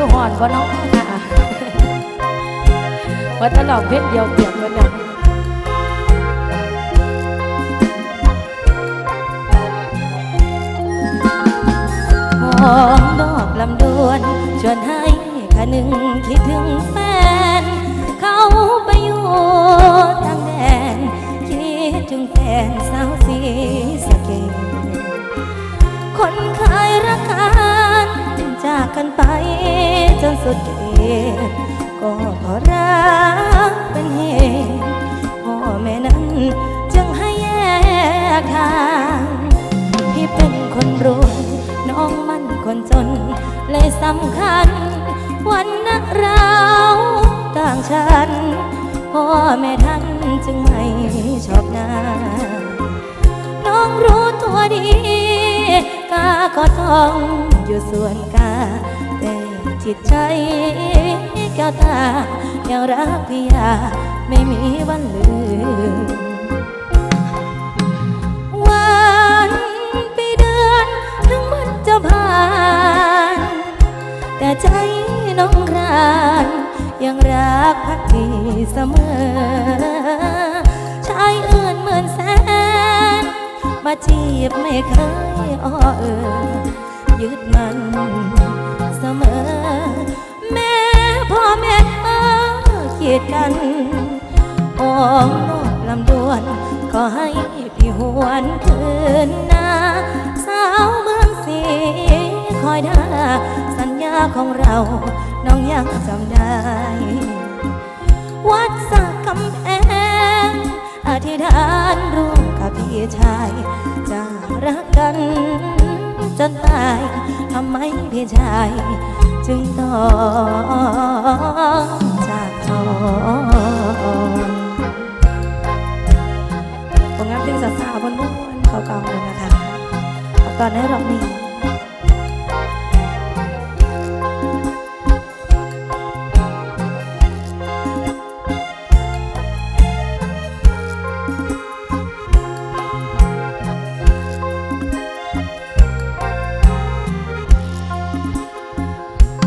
หอยู่หอนบ่เน้องค่ะว่าจะลองเพชรเดียวเปลี่ยนกันเนี่ยหอมดอกลำดวนชวนให้ขาหนึ่งคิดถึงแฟน เขาไปอยู่ต่างแดน คิดถึงแฟนสาวสีสะเกตคน สุดเก็เพราะรักเป็นเหตุพ่อแม่นั้นจึงให้แยกทางพี่เป็นคนรวยน้องมันคนจน เลยสำคัญ วันนักเราต่างฉันพ่อแม่ท่านจึงไม่ชอบหน้า น้องรู้ตัวดี กาก็ต้องอยู่ส่วนกา จิตใจแก้วตายังรักพี่ยาไม่มีวันลืมวันปีเดือนถึงมันจะผ่าน แต่ใจน้องรานยังรักพักดีเสมอชายอื่นหมื่นแสนมาจีบไม่เคยอ้อเออยึดมัน ดกันโอ้นอกลำดวนขอให้พี่หวนคืนนาสาวเมืองสีคอยท่าสัญญาของเราน้องยังจำได้ วัดสักกำแพงอธิษฐานร่วมกับพี่ชายจะรักกันจนตายทำไมพี่ชาย จึงต้อง บ้วนๆเก่าๆเลยนะคะตอนให้รอบนี้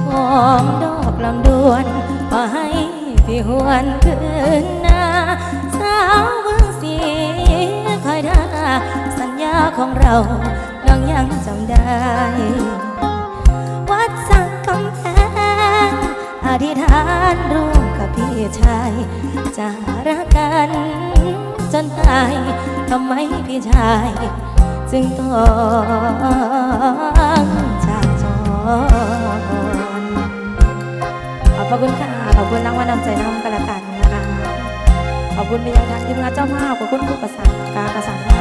หอมดอกลำดวนขอให้พี่หวนคืนนาสาว ของเราน้องยังจำได้ วัดสักกำแพงอธิษฐานร่วมกับพี่ชายจะรักกันจนตายทำไมพี่ชาย จึงต้องจากจรขอบพระคุณค่ะ ขอบคุณรางวัลนำใจน้ำกันละกันนะคะ ขอบคุณไปยังทางทีมงานเจ้าภาพขอบคุณผู้ประสานการประสาน